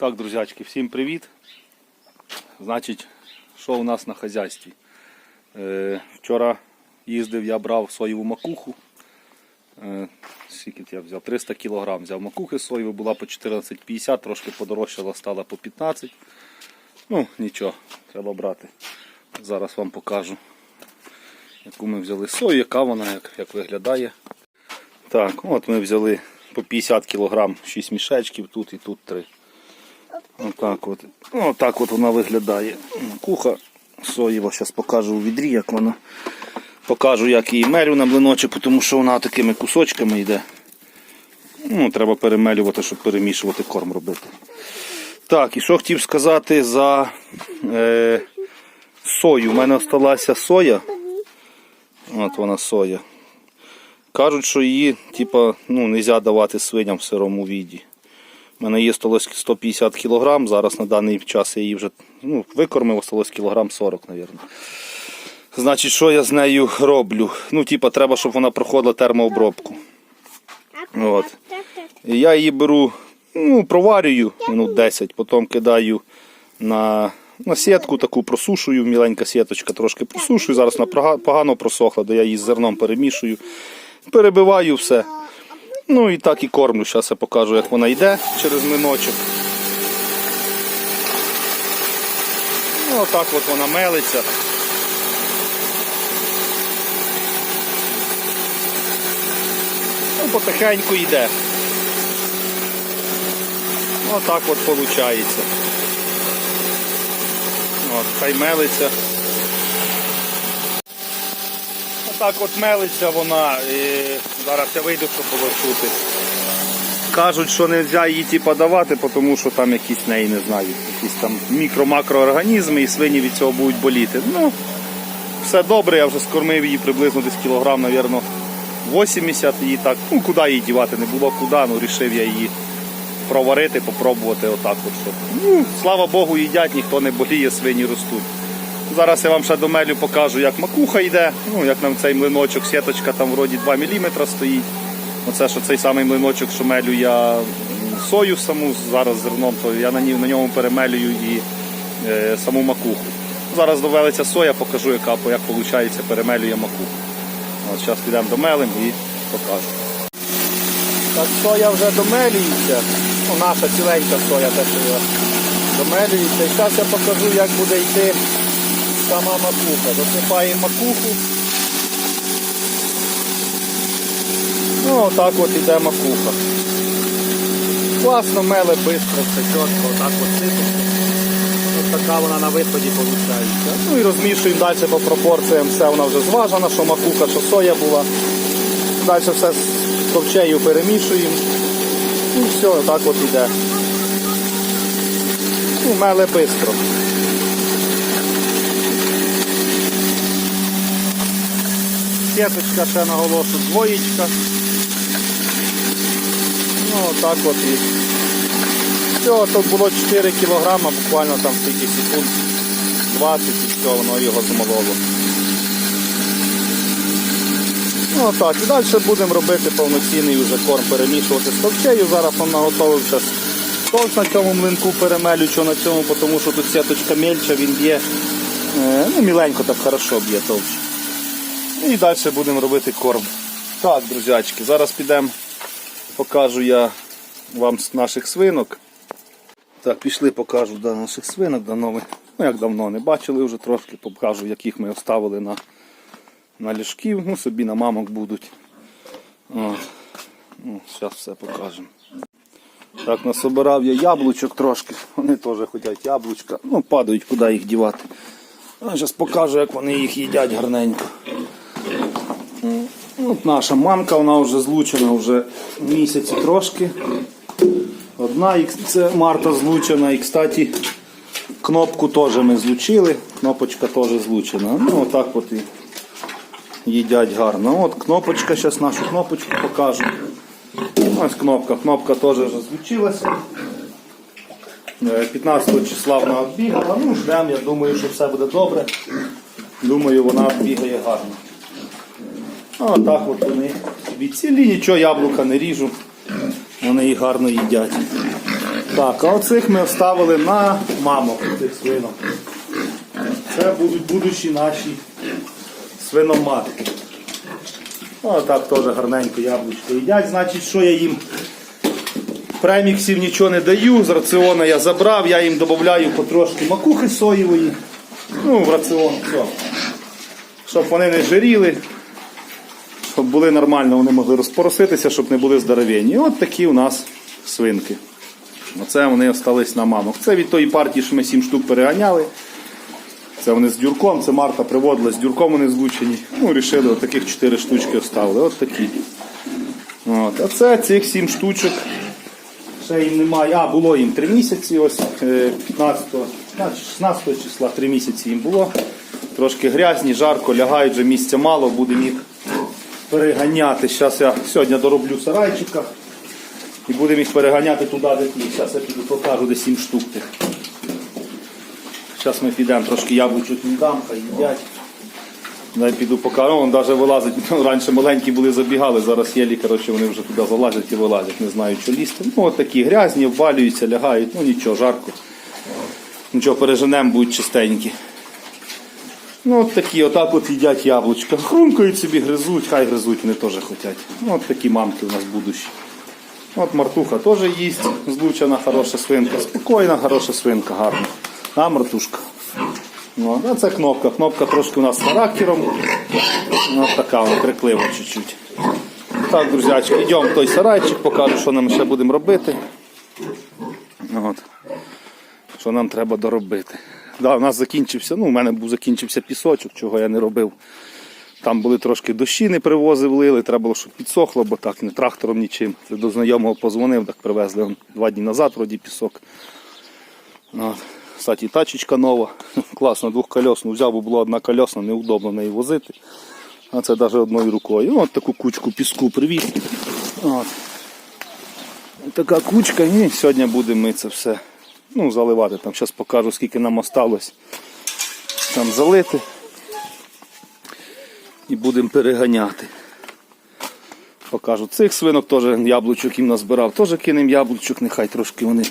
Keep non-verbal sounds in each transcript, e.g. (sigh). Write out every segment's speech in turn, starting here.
Так, друзячки, всім привіт. Значить, що у нас на хазяйстві? Е, вчора їздив, я брав соєву макуху. Е, скільки я взяв? 300 кг взяв макухи соєвої, була по 14,50, трошки подорожчала, стала по 15. Ну, нічого, треба брати. Зараз вам покажу, яку ми взяли сою, яка вона, як, як виглядає. Так, от ми взяли по 50 кг 6 мішечків, тут і тут 3. Отак от. Отак от вона виглядає. Куха соєва, зараз покажу у відрі, як вона. Покажу, як її мелю на блиночок, тому що вона такими кусочками йде. Ну, Треба перемелювати, щоб перемішувати корм робити. Так, і що хотів сказати за е, сою. У мене осталася соя. От вона соя. Кажуть, що її типа, ну, не можна давати свиням в сирому віді. У мене є осталось 150 кг, зараз на даний час я її вже ну, викормив, осталось кілограм 40, мабуть. Значить, що я з нею роблю? Ну, типа, треба, щоб вона проходила термообробку. От. Я її беру, ну, проварюю минут 10, потім кидаю на, на сітку, таку просушую, міленька сіточка, трошки просушую. Зараз вона погано просохла, то я її з зерном перемішую, перебиваю все. Ну і так і кормлю. Зараз я покажу, як вона йде через миночок. Ну, отак от вона мелиться. Ну, потихеньку йде. Отак от виходить. От, хай мелиться. Отак от мелиться вона. І зараз я вийду, щоб чути. Кажуть, що не можна її типу, давати, тому що там якісь неї, не знаю, якісь там мікро-макроорганізми і свині від цього будуть боліти. Ну, все добре, я вже скормив її приблизно десь кілограм, мабуть, 80 її так. Ну, куди її дівати, не було куди, ну рішив я її проварити, попробувати отак. От, щоб. Ну, слава Богу, їдять, ніхто не боліє, свині ростуть. Зараз я вам ще до мелю покажу, як макуха йде, ну, як нам цей млиночок, сіточка там вроді 2 мм стоїть. Оце що цей самий млиночок, що мелю я сою саму зараз зерном, то я на, ньому перемелюю і е, саму макуху. Зараз довелиться соя, покажу, яка як виходить, перемелює макуху. От зараз підемо до мелем і покажу. Так, соя вже домелюється. Ну, наша ціленька соя те, що домелюється. І зараз я покажу, як буде йти сама макуха. Засипаємо макуху. Ну, отак от іде макуха. Класно меле, швидко, все чітко, отак от сипеться. Ось така вона на виході виходить. Ну і розмішуємо далі по пропорціям. Все вона вже зважена, що макуха, що соя була. Далі все з ковчею перемішуємо. Ну все, отак от іде. Ну, меле швидко. Сіточка ще наголошу двоєчка. Ну отак от і. Все, тут було 4 кілограма, буквально там скільки секунд 20 і все, воно його змололо. Ну отак. І далі будемо робити повноцінний вже корм перемішувати з ковчею. Зараз він наготовився. Товч на цьому млинку перемелю, що на цьому, тому що тут сіточка мельча, він б'є. е, Ну, міленько так хорошо б'є товч. І далі будемо робити корм. Так, друзячки, зараз підемо, покажу я вам наших свинок. Так, пішли, покажу да, наших свинок. Давно ми, ну як давно не бачили вже трошки, покажу, яких ми оставили на, на ліжків. Ну, собі на мамок будуть. Ну, Зараз все покажемо. Так, насобирав я яблучок трошки. Вони теж хочуть яблучка. Ну, падають, куди їх дівати. Зараз покажу, як вони їх їдять гарненько. От наша мамка, вона вже злучена вже місяці трошки. Одна це Марта злучена. І, кстати, кнопку теж ми злучили. Кнопочка теж злучена. Ну, отак от і їдять гарно. От кнопочка, зараз нашу кнопочку покажу. Ось кнопка. Кнопка теж вже злучилася. Е, 15 числа вона відбігала. Ну, ждемо, я думаю, що все буде добре. Думаю, вона бігає гарно. А так от вони собі цілі, нічого яблука не ріжу. Вони їх гарно їдять. Так, а оцих ми оставили на мамок цих свинок. Це будуть будучі наші свиноматки. О, так теж гарненько яблучко їдять. Значить, що я їм преміксів нічого не даю, з раціону я забрав, я їм додаю потрошки макухи соєвої. Ну, в раціон, все. Щоб вони не жиріли, щоб були нормально, вони могли розпороситися, щоб не були здоровенні. От такі у нас свинки. Оце вони остались на мамок. Це від тої партії, що ми 7 штук переганяли. Це вони з дюрком, це Марта приводила з дюрком вони злучені. Ну, рішили, таких 4 штучки оставили. От такі. От. А це цих 7 штучок. Ще їм немає. А, було їм 3 місяці, ось е, 15, 16 числа 3 місяці їм було. Трошки грязні, жарко, лягають вже місця мало, будемо їх переганяти. Зараз я сьогодні дороблю сарайчика і будемо їх переганяти туди, де ті. Зараз я піду покажу, де 7 штук тих. Зараз ми підемо трошки яблучок їм дам, хай їдять. Дай піду покажу, вон навіть вилазить. (laughs) Раніше маленькі були, забігали, зараз єлі, коротше, вони вже туди залазять і вилазять, не знаю, що лізти. Ну, от такі грязні, обвалюються, лягають, ну нічого, жарко. Нічого, переженемо, будуть чистенькі. Ну, от такі, отак от їдять яблучка. Хрумкають собі, гризуть, хай гризуть, вони теж хочуть. Ну, от такі мамки у нас будущі. От Мартуха теж їсть, злучена хороша свинка, спокійна, хороша свинка, гарна. А Мартушка. Ну, а це кнопка. Кнопка трошки у нас з характером. Ну, така вона криклива чуть-чуть. Так, друзячки, йдемо в той сарайчик, покажу, що нам ще будемо робити. От. Що нам треба доробити. Да, у нас закінчився, ну, у мене був закінчився пісочок, чого я не робив. Там були трошки дощі, не привозив, лили, треба було, щоб підсохло, бо так не трактором нічим. Це до знайомого позвонив, так привезли он два дні назад, вроді пісок. От. Кстати, тачечка нова, (laughs) класно, двохкольосну взяв, бо була одна колесна, неудобно неї возити. А це навіть одною рукою. От таку кучку піску привіз. От. Така кучка, і сьогодні будемо ми це все ну, заливати. Там зараз покажу, скільки нам осталось там залити. І будемо переганяти. Покажу цих свинок теж яблучок їм назбирав. Теж кинемо яблучок, нехай трошки вони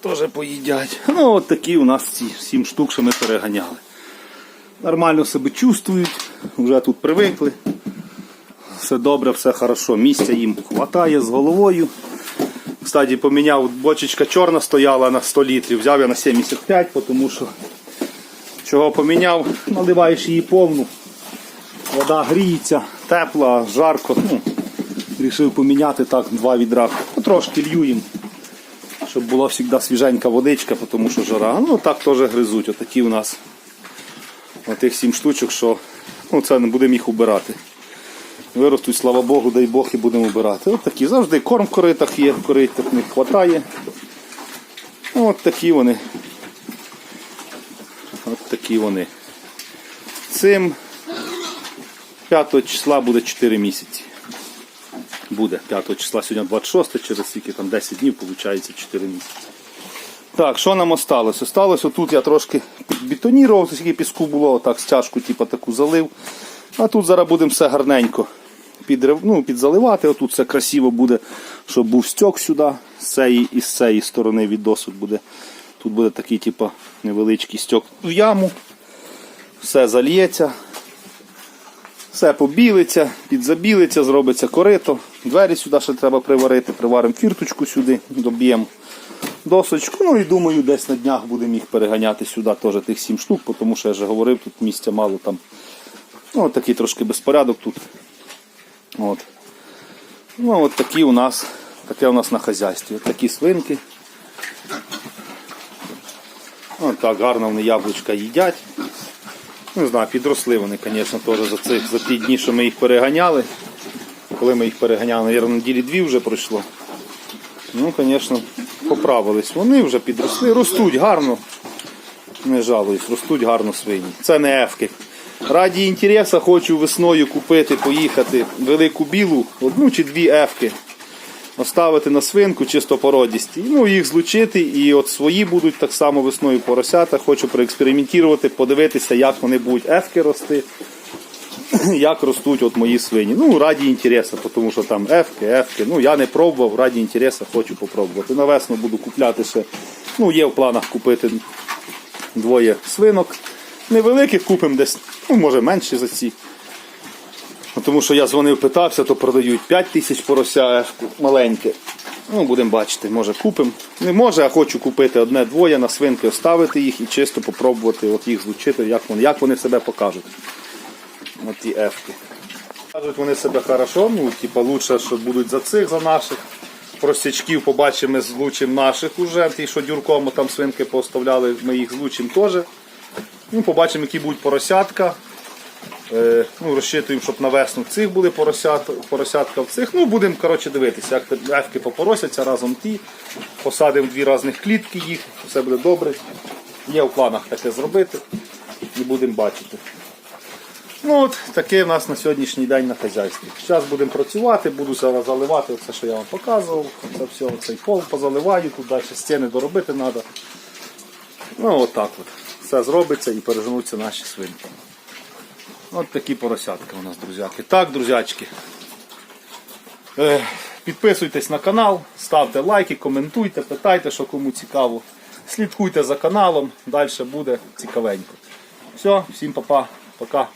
теж поїдять. Ну, от такі у нас ці сім штук, що ми переганяли. Нормально себе чувствують, вже тут привикли. Все добре, все хорошо. Місця їм хватає з головою. Кстати, поміняв, бочечка чорна стояла на 100 літрів, взяв я на 75, тому що чого поміняв, наливаєш її повну. Вода гріється, тепла, жарко. Ну, Рішив поміняти так два відра. Ну, Трошки лью їм, щоб була завжди свіженька водичка, тому що жара. Ну так теж гризуть. Отакі у нас отих сім штучок, що ну, це не будемо їх убирати. Виростуть, слава Богу, дай Бог і будемо вбирати. От такі завжди корм в коритах є, коритах не вистачає. От такі вони. От такі вони. Цим 5 числа буде 4 місяці. Буде 5 числа, сьогодні 26, через скільки там 10 днів, виходить 4 місяці. Так, що нам осталось? Осталось отут я трошки бетонірував, скільки піску було, отак стяжку типу, таку залив. А тут зараз будемо все гарненько підрив, ну, підзаливати. Отут все красиво буде, щоб був стьок сюди, з цієї і з цієї сторони від досуд буде. Тут буде такий типу, невеличкий стьок в яму. Все зальється. Все побілиться, підзабілиться, зробиться корито. Двері сюди ще треба приварити, приваримо фірточку сюди, доб'ємо досочку. Ну і думаю, десь на днях будемо їх переганяти сюди, теж тих 7 штук, тому що я вже говорив, тут місця мало там. Ну, такий трошки безпорядок тут. От. Ну, от такі у нас, таке у нас на хазяйстві. От такі свинки. От так гарно вони яблучка їдять. Не знаю, підросли вони, звісно, теж за, цих, за ті дні, що ми їх переганяли. Коли ми їх переганяли, мабуть, неділі дві вже пройшло. Ну, звісно, поправились. Вони вже підросли, ростуть гарно. Не жалуюсь, ростуть гарно свині. Це не ефки. Раді інтересу хочу весною купити, поїхати велику білу, одну чи дві ефки. Оставити на свинку чисто породісті. Ну, їх злучити, і от свої будуть так само весною поросята. Хочу проекспериментувати, подивитися, як вони будуть ефки рости. (clears throat) як ростуть от мої свині. Ну, раді інтересу, тому що там ефки, ефки. Ну, я не пробував, раді інтересу хочу попробувати. На весну буду купляти ще. Ну, є в планах купити двоє свинок. Невеликих купимо десь, ну, може менші за ці. Ну, Тому що я дзвонив, питався, то продають 5 тисяч порося маленьке. Ну, будемо бачити, може купимо. Не може, а хочу купити одне-двоє на свинки, оставити їх і чисто попробувати от їх злучити, як вони, як вони себе покажуть. От ті ефки. Кажуть вони себе хорошо, ну, типа лучше, що будуть за цих, за наших. Простячків побачимо, злучимо наших уже. Ті, що дюрком там свинки поставляли, ми їх злучимо теж. Ну, побачимо, які будуть поросятка. Е, ну, розчитуємо, щоб на весну цих були поросят, поросятка в цих. Ну, будемо коротше, дивитися, як ефки попоросяться разом ті. Посадимо дві різних клітки їх, все буде добре. Є в планах таке зробити і будемо бачити. Ну от таке в нас на сьогоднішній день на хазяйстві. Зараз будемо працювати, буду зараз заливати все, що я вам показував. Це все, цей пол позаливаю, тут далі стіни доробити треба. Ну от от. Все зробиться і переженуться наші свинки. От такі поросятки у нас, друзяки. Так, друзячки. Е, підписуйтесь на канал, ставте лайки, коментуйте, питайте, що кому цікаво. Слідкуйте за каналом, далі буде цікавенько. Все, всім па-па, пока.